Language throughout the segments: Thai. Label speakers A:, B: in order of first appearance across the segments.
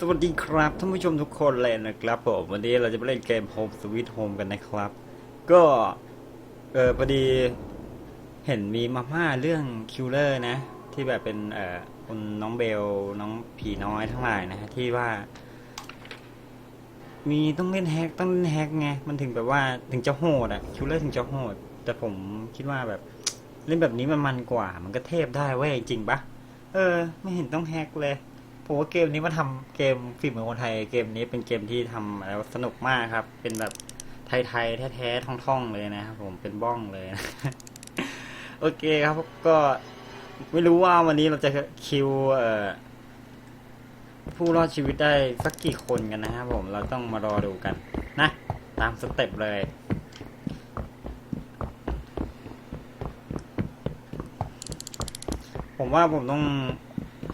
A: สวัสดีครับท่านผู้ชมทุกคนเลยนะครับผมวันนี้เราจะมาเล่นเกม Home Sweet Home กันนะครับ ก็เออพอดีเห็นมีมาม่าเรื่องคิลเลอร์นะ ที่แบบเป็นเอ่อคุณน้องเบลน้องผีน้อยทั้งหลายนะที่ว่า มีต้องเล่นแฮกต้องเล่นแฮกไงมันถึงแบบว่าถึงจะโหดอะคิลเลอร์ถึงจะโหด แต่ผมคิดว่าแบบเล่นแบบนี้มันมันกว่า มันก็เทพได้เว้ยจริงปะเออ ไม่เห็นต้องแฮกเลย ผมว่าเกมนี้มาทำเกมฝีมือคนไทย เกมนี้เป็นเกมที่ทำแล้วสนุกมากครับ เป็นแบบไทยๆแท้ๆท่องๆเลยนะครับผมเป็นบ้องเลยนะโอเคครับก็ไม่รู้ว่าวันนี้เราจะคิวเอ่อผู้รอดชีวิตได้สักกี่คนกันนะครับผมเราต้องมารอดูกันนะ ตามสเต็ปเลย ผมว่าผมต้อง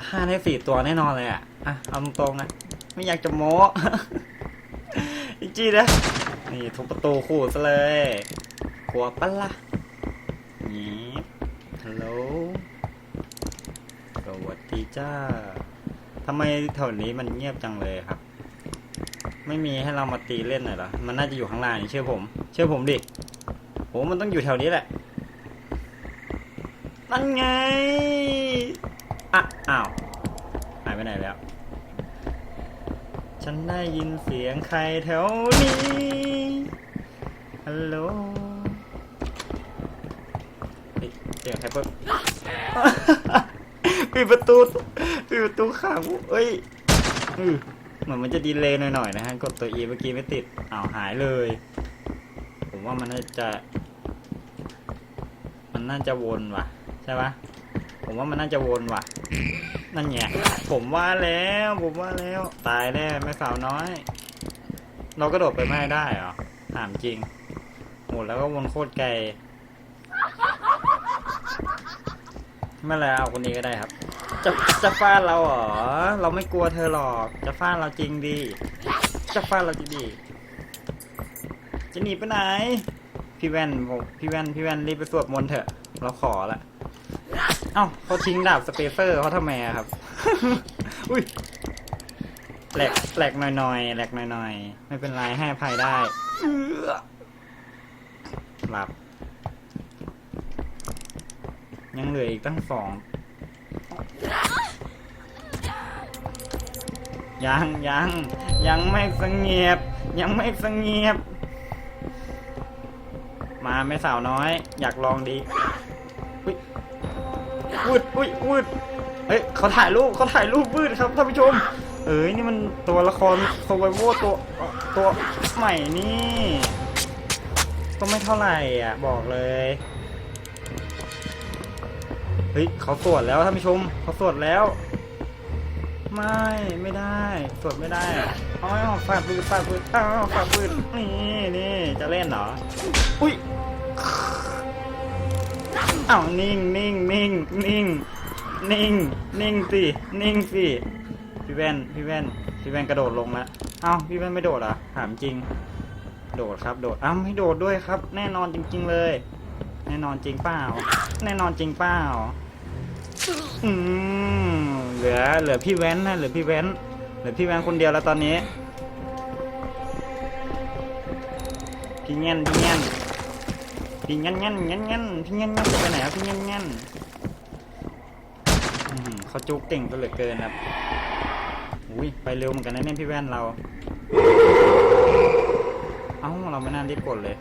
A: ห้าได้สี่ตัวแน่นอนเลยอะ อะ เอาตรงๆนะ ไม่อยากจะโม้ จริงๆนะ นี่ทุบประตูขู่ซะเลยกลัวปะละ่ะนี่ฮัลโหล สวัสดีจ้าทำไมแถวนี้มันเงียบจังเลยครับ ไม่มีให้เรามาตีเล่นหน่อยเหรอ มันน่าจะอยู่ข้างล่างนี่เชื่อผม เชื่อผมดิโหมันต้องอยู่แถวนี้แหละนั่นไง อ้าว หายไปไหนแล้ว ฉันได้ยินเสียงใครแถวนี้ ฮัลโหลเฮ้ยเสียงใครเปิดปิดประตูปิดประตูขังเอ้ยเหมือนมันจะดีเลย์หน่อยๆนะฮะ กดตัว E เมื่อกี้ไม่ติดอ้าวหายเลย ผมว่ามันน่าจะ มันน่าจะวนว่ะ ใช่ปะ ผมว่ามันน่าจะวนว่ะ นั่นไงผมว่าแล้วผมว่าแล้ว ตายแน่แม่สาวน้อย เรากระโดดไปไม่ได้เหรอถามจริงโหแล้วก็วนโคตรไกลไม่แล้วเอาคนนี้ก็ได้ครับ จะจะฟาดเราเหรอเราไม่กลัวเธอหรอก จะฟาดเราจริงดี จะฟาดเราจริงดี จะหนีไปไหน พี่แว่นผมพี่แว่นพี่แว่นรีบไปสวดมนต์เถอะ เราขอละ เอ้าเขาทิ้งดาบสเปเซอร์เขาทำไมอะครับ อุ้ยแหลกแหลกหน่อยๆแหลกหน่อยๆ ไม่เป็นไรให้อภัยได้หลับ ยังเหลืออีกตั้งสอง ยังยังยังไม่สงเงียบ ยังไม่สงเงียบ มาแม่สาวน้อย อยากลองดี วืดอุ้ย วืดเฮ้ยเขาถ่ายรูปเขาถ่ายรูปวืดครับท่านผู้ชม เอ้ยนี่มันตัวละครโซไวโวตัวตัวใหม่นี่ ก็ไม่เท่าไหร่อะ บอกเลย เฮ้ยเขาสวดแล้วท่านผู้ชมเขาสวดแล้ว ไม่ไม่ได้สวดไม่ได้อ้าวฟาดปืนฟาดปืนอ้าวฟาดปืนนี่นี่จะเล่นเหรอ อุ้ย อ้าวนิ่งนิ่งนิ่งนิ่งนิ่งนิ่งสินิ่งสิพี่แว่นพี่แว่นพี่แว่นกระโดดลงแล้วเอ้าพี่แว่นไม่โดดหรอะถามจริง โดดครับ โดดอ้าวไม่โดดด้วยครับ แน่นอนจริง ๆ เลย แน่นอนจริงเปล่าแน่นอนจริงเปล่าอืมเหลือเหลือพี่แว่นนะเหลือพี่แว่นเหลือพี่แว่นคนเดียวแล้วตอนนี้พี่เงี้ยนพี่เงี้ยน พี่งั้นงั้นงั้นงั้นพี่งั้นงั้นไปไหนครับพี่งั้นงั้นเขาจุกเก่งตัวเหลือเกินครับอุ้ยไปเร็วเหมือนกันนะเนี่ยพี่แว่นเรา เอ้าเราไม่น่ารีบกดเลย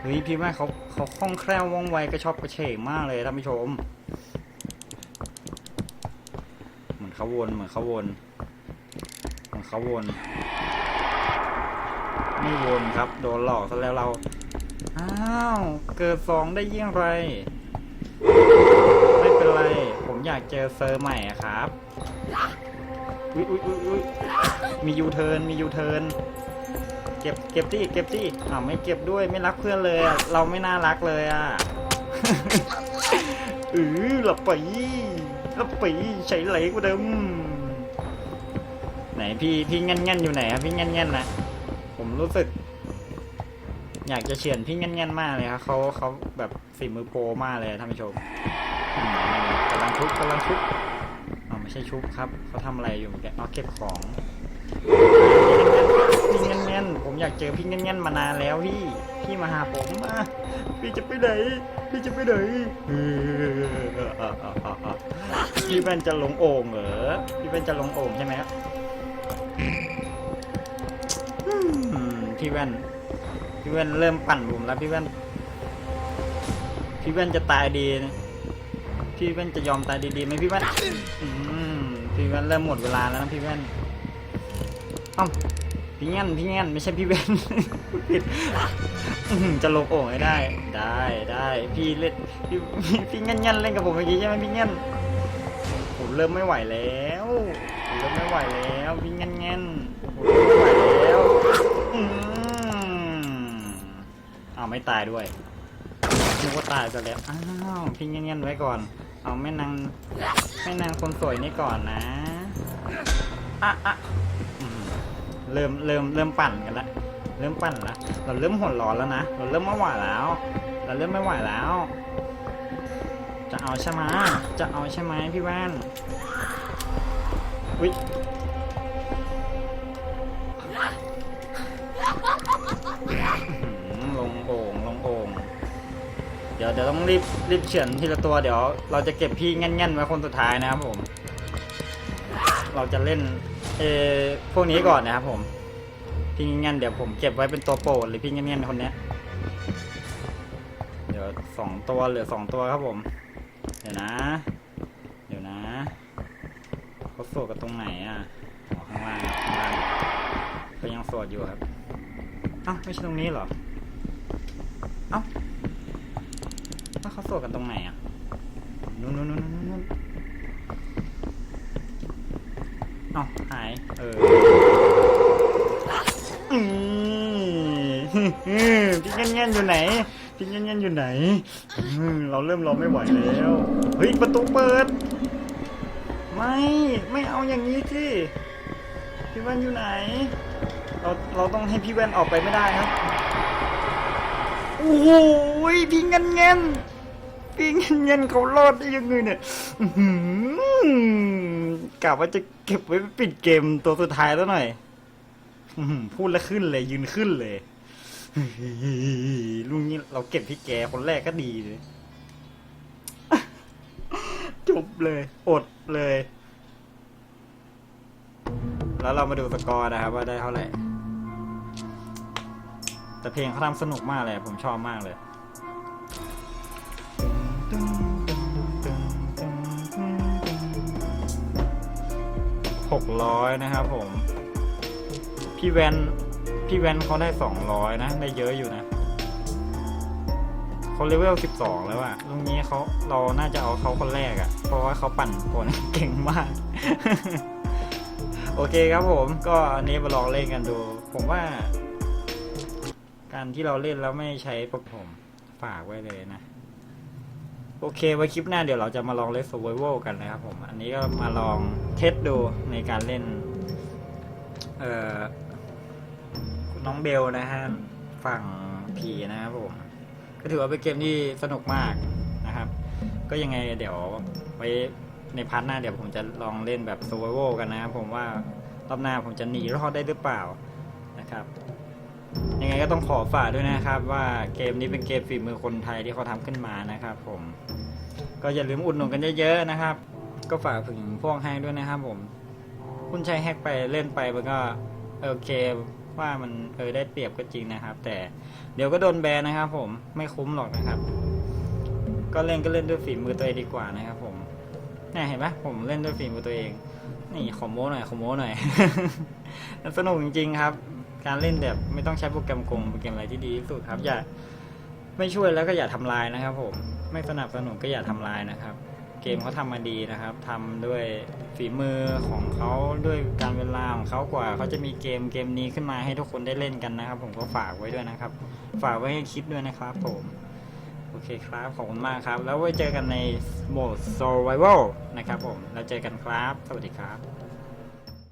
A: เฮ้ยพี่แว่นเขาเขาคล่องแคล่วว่องไวกระชอบกระเฉงมากเลยท่านผู้ชม เหมือนเขาวนเหมือนเขาวนเหมือนเขาวน ไม่วนครับ โดนหลอกซะแล้วเรา อ้าว เกิดสองได้ยี่ยงไร ไม่เป็นไร ผมอยากเจอเซอร์ใหม่อะครับ อุ้ยอุ้ยอุ้ยอุ้ยมียูเทิร์น มียูเทิร์น เก็บ เก็บที่เก็บที่อ้าวไม่เก็บด้วย ไม่รักเพื่อนเลยอะเราไม่น่ารักเลยอะเออหลับไปหลับไปใช้ไหลกว่าเดิม ไหนพี่ พี่งั้นงั้นอยู่ไหนครับพี่งั้นงั้นนะ ผมรู้สึก อยากจะเฉือนพี่เงี้ยนๆมากเลยครับเขาเขาแบบฝีมือโปรมากเลยท่านผู้ชมกำลังทุบกำลังทุบอไม่ไม่ใช่ชุบครับเขาทำอะไรอยู่เมื่อกี้อ๋อเก็บของพี่เงี้ยนๆผมอยากเจอพี่เงี้ยนๆมานานแล้วพี่พี่มาหาผมมาพี่จะไปไหนพี่จะไปไหนพี่เป็นจะลงโอ่งเหรอพี่เป็นจะลงโอ่งใช่ไหมครับอืมพี่แว่น พี่แว่นเริ่มปั่นผมแล้วพี่แว่นพี่แว่นจะตายดีนะพี่แว่นจะยอมตายดีๆไหมพี่แว่นอืมพี่แว่นเริ่มหมดเวลาแล้วนะพี่แว่นเอ้าพี่เงี้ยนพี่เงี้ยนไม่ใช่พี่แว่นผิดจะลงโอ่งให้ได้ ได้ได้พี่เล่นพี่พี่เงี้ยนเงี้ยนเล่นกับผมเมื่อกี้ใช่ไหมพี่เงี้ยนผมเริ่มไม่ไหวแล้วผมเริ่มไม่ไหวแล้วพี่เงี้ยนเงี้ยนผมไม่ไหวแล้วอืมเอา ไม่ตายด้วยนึกว่าตายซะแล้ว อ้าวพี่เงี้ยเงี้ยนไว้ก่อน เอาแม่นางแม่นางคนสวยนี่ก่อนนะอะอะเริ่มเริ่มเริ่มปั่นกันละ เริ่มปั่นละ เราเริ่มหัวร้อนแล้วนะ เราเริ่มไม่ไหวแล้ว เราเริ่มไม่ไหวแล้ว จะเอาใช่ไหมจะเอาใช่ไหมพี่แว่นอุ้ย ดี๋ยวเดี๋ยวต้องรีบรีบเฉือนทีละตัวเดี๋ยว เราจะเก็บพี่แง่นๆไว้คนสุดท้ายนะครับผม เราจะเล่นเอพวกนี้ก่อนนะครับผมพี่แง่นเดี๋ยวผมเก็บไว้เป็นตัวโปรดเลยพี่แง่นๆคนเนี้ยเดี๋ยวสองตัวเหลือสองตัวครับผม เดี๋ยวนะ เดี๋ยวนะเขาโสดกันตรงไหนอะข้างล่างข้างล่างเขายังโสดอยู่ครับอ้าไม่ใช่ตรงนี้เหรอาาเขาโสดกันตรงไหนอะนู่นนู่นนู่นนู่นนู่นเอ้าหายเอออพี่เงี้ยนเงี้ยนอยู่ไหนพี่เงี้ยนเงี้ยนอยู่ไหน เราเริ่มรอไม่ไหวแล้ว เฮ้ย ประตูเปิด ไม่ ไม่เอาอย่างนี้สิพี่แว่นอยู่ไหน เราเราต้องให้พี่แว่นออกไปไม่ได้ครับ โอ้โหพี่เงินเงิน พี่เงินเงินเขารอดได้ยังไงเนี่ยกะว่าจะเก็บไว้ปิดเกมตัวสุดท้ายแล้วหน่อยพูดแล้วขึ้นเลย ยืนขึ้นเลยลุงนี้เราเก็บพี่แกคนแรกก็ดีเลยจบเลย อดเลย แล้วเรามาดูสกอร์นะครับ ว่าได้เท่าไหร่ แต่เพลงเขาทำสนุกมากเลย ผมชอบมากเลย หกร้อยนะครับผม พี่แวนพี่แวนเขาได้สองร้อยนะ ได้เยอะอยู่นะเขาเลเวลสิบสองแล้วอะตรงนี้เขาเราน่าจะเอาเขาคนแรกอะเพราะว่าเขาปั่นผลเก่งมาก โอเคครับผม ก็อันนี้มาลองเล่นกันดู ผมว่า การที่เราเล่นแล้วไม่ใช้โปรผมฝากไว้เลยนะ โอเค ไว้คลิปหน้าเดี๋ยวเราจะมาลองเล่น survival กันนะครับผม อันนี้ก็มาลองเทสดูในการเล่น เอ่อ น้องเบลนะฮะ ฝั่งผีนะครับผม ก็ถือว่าเป็นเกมที่สนุกมากนะครับ ก็ยังไงเดี๋ยวไว้ในพาร์ทหน้าเดี๋ยวผมจะลองเล่นแบบ survival กันนะครับผมว่ารอบหน้าผมจะหนีรอดได้หรือเปล่านะครับ ยังไงก็ต้องขอฝากด้วยนะครับว่าเกมนี้เป็นเกมฝีมือคนไทยที่เขาทำขึ้นมานะครับ ผม ก็อย่าลืมอุดหนุนกันเยอะๆนะครับ ก็ฝากถึงพวกแฮกด้วยนะครับ ผม คุณใช้แฮกไปเล่นไปมันก็โอเคว่ามันเออได้เปรียบก็จริงนะครับ แต่เดี๋ยวก็โดนแบนนะครับ ผมไม่คุ้มหรอกนะครับ ก็เล่นก็เล่นด้วยฝีมือตัวเองดีกว่านะครับ ผมเนี่ยเห็นไหมผมเล่นด้วยฝีมือตัวเอง นี่ขอโม้หน่อยขอโม้หน่อย สนุกจริงๆครับ การเล่นแบบไม่ต้องใช้โปรแกรมกงโปรแกรมอะไรที่ดีที่สุดครับ อย่าไม่ช่วยแล้วก็อย่าทำลายนะครับ ผม ไม่สนับสนุนก็อย่าทำลายนะครับ เกมเขาทำมาดีนะครับทำด้วยฝีมือของเขาด้วยการเวลาของเขากว่าเขาจะมีเกมเกมนี้ขึ้นมาให้ทุกคนได้เล่นกันนะครับ ผมก็ฝากไว้ด้วยนะครับ ฝากไว้ให้คิดด้วยนะครับ ผมโอเคครับ ขอบคุณมากครับ แล้วไว้เจอกันในโหมด survival นะครับผม แล้วเจอกันครับ สวัสดีครับ